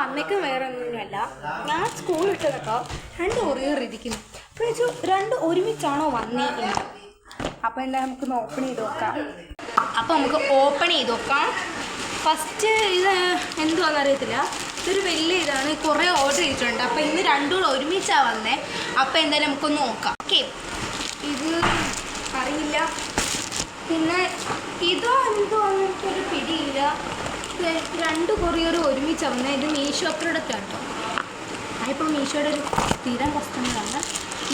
വന്നേക്കും വേറെ ഒന്നുമല്ല ഞാൻ സ്കൂൾ വിട്ടതൊക്കെ രണ്ട് ഒറിയറിരിക്കുന്നു അപ്പോൾ വെച്ചു രണ്ട് ഒരുമിച്ചാണോ വന്നേക്കുന്നത്? അപ്പോൾ എന്താ നമുക്കൊന്ന് ഓപ്പൺ ചെയ്ത് നോക്കാം. അപ്പോൾ നമുക്ക് ഓപ്പൺ ചെയ്ത് നോക്കാം. ഫസ്റ്റ് ഇത് എന്തുവാന്ന് അറിയത്തില്ല. ഇതൊരു വലിയ ഇതാണ്. കുറേ ഓർഡർ ചെയ്തിട്ടുണ്ട്. അപ്പോൾ ഇന്ന് രണ്ടും കൂടെ ഒരുമിച്ചാണ് വന്നേ. അപ്പോൾ എന്തായാലും നമുക്കൊന്ന് നോക്കാം. ഓക്കെ ഇത് അറിയില്ല പിന്നെ ഇതോ എന്തോ എനിക്കൊരു പിടിയില്ല ഇത് രണ്ട് കൊറിയർ ഒരുമിച്ച് വന്നത് ഇത് മീഷോ പ്രൊഡക്റ്റാണ് കേട്ടോ ഞാനിപ്പോൾ മീഷോയുടെ ഒരു സ്ഥിരം കസ്റ്റമറാണ്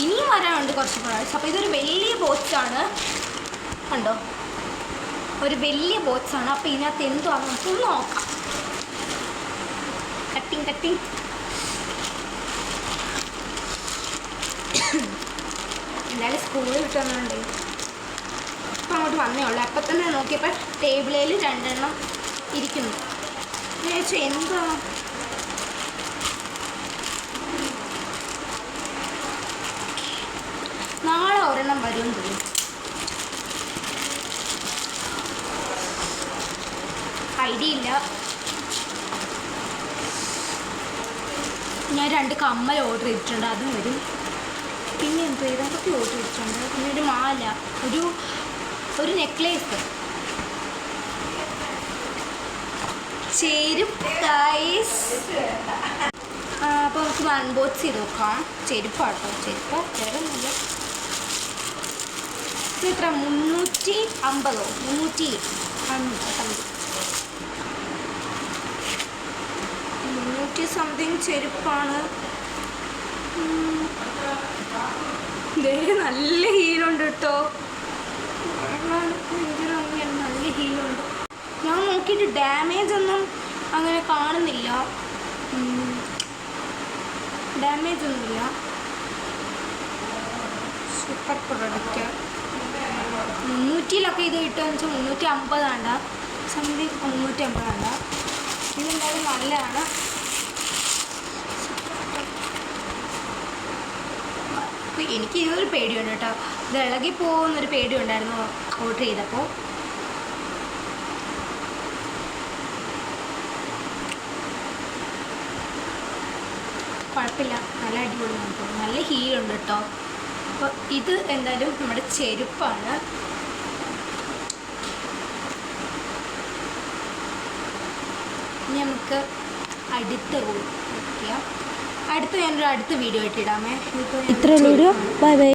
ഇനിയും വരാനുണ്ട് കുറച്ച് പ്രോഡക്റ്റ്സ് അപ്പോൾ ഇതൊരു വലിയ ബോക്സാണ് കണ്ടോ? ഒരു വലിയ ബോക്സാണ് അപ്പോൾ ഇതിനകത്ത് എന്തുവാന്ന് നമുക്കൊന്ന് നോക്കാം. കട്ടിങ് കട്ടിങ് എന്തായാലും സ്കൂളിൽ വിട്ടുണ്ടെങ്കിൽ ഇപ്പം അങ്ങോട്ട് വന്നേ ഉള്ളൂ. അപ്പം തന്നെ നോക്കിയപ്പോൾ ടേബിളിൽ രണ്ടെണ്ണം ഇരിക്കുന്നു. എന്താ? നാളെ ഒരെണ്ണം വരും തോന്നുന്നു. ഐഡിയ ഇല്ല ഞാൻ രണ്ട് കമ്മൽ ഓർഡർ ചെയ്തിട്ടുണ്ട് അതും വരും. പിന്നെ എന്ത് ഇതൊക്കെ ഓർഡർ ചെയ്തിട്ടുണ്ട്? പിന്നെ ഒരു മാല. ഒരു ഒരു നെക്ലേസ് ചെരുപ്പ് ഗൈസ് അപ്പോൾ നമുക്ക് അൺബോക്സ് ചെയ്ത് നോക്കാം. ചെരുപ്പാട്ടോ ചെരുപ്പ്. വേറെ എത്ര? മുന്നൂറ്റി അമ്പതോ? മുന്നൂറ്റി മുന്നൂറ്റി സംതിങ് ചെരുപ്പാണ്. നല്ല ഹീലുണ്ട് കേട്ടോ ഭയങ്കര ഭംഗിയാണ്. നല്ല ഹീലുണ്ട് ഞാൻ നോക്കിയിട്ട് ഡാമേജ് ഒന്നും അങ്ങനെ കാണുന്നില്ല. ഡാമേജ് ഒന്നുമില്ല. സൂപ്പർ പ്രൊഡക്റ്റ് മുന്നൂറ്റിയിലൊക്കെ ഇത് കിട്ടുമെന്ന് വെച്ചാൽ മുന്നൂറ്റി അമ്പതാണ്ട സംതിങ് മുന്നൂറ്റി അമ്പതാണ്ട ഇതെന്തായാലും നല്ലതാണ്. എനിക്ക് ഇതൊരു പേടിയുണ്ട് കേട്ടോ. ഇത് ഇളകി പോകുന്നൊരു പേടിയുണ്ടായിരുന്നു ഓർഡർ ചെയ്തപ്പോൾ. കുഴപ്പമില്ല. നല്ല അടിപൊളി കേട്ടോ നല്ല ഹീലുണ്ട് കേട്ടോ അപ്പോൾ ഇത് എന്തായാലും നമ്മുടെ ചെരുപ്പാണ്. ഇനി നമുക്ക് അടുത്ത നോക്കിയാൽ അടുത്ത ഞാനൊരു അടുത്ത വീഡിയോ ആയിട്ട് ഇടാമേ. ഇത്രയുള്ള വീഡിയോ ബൈ ബൈ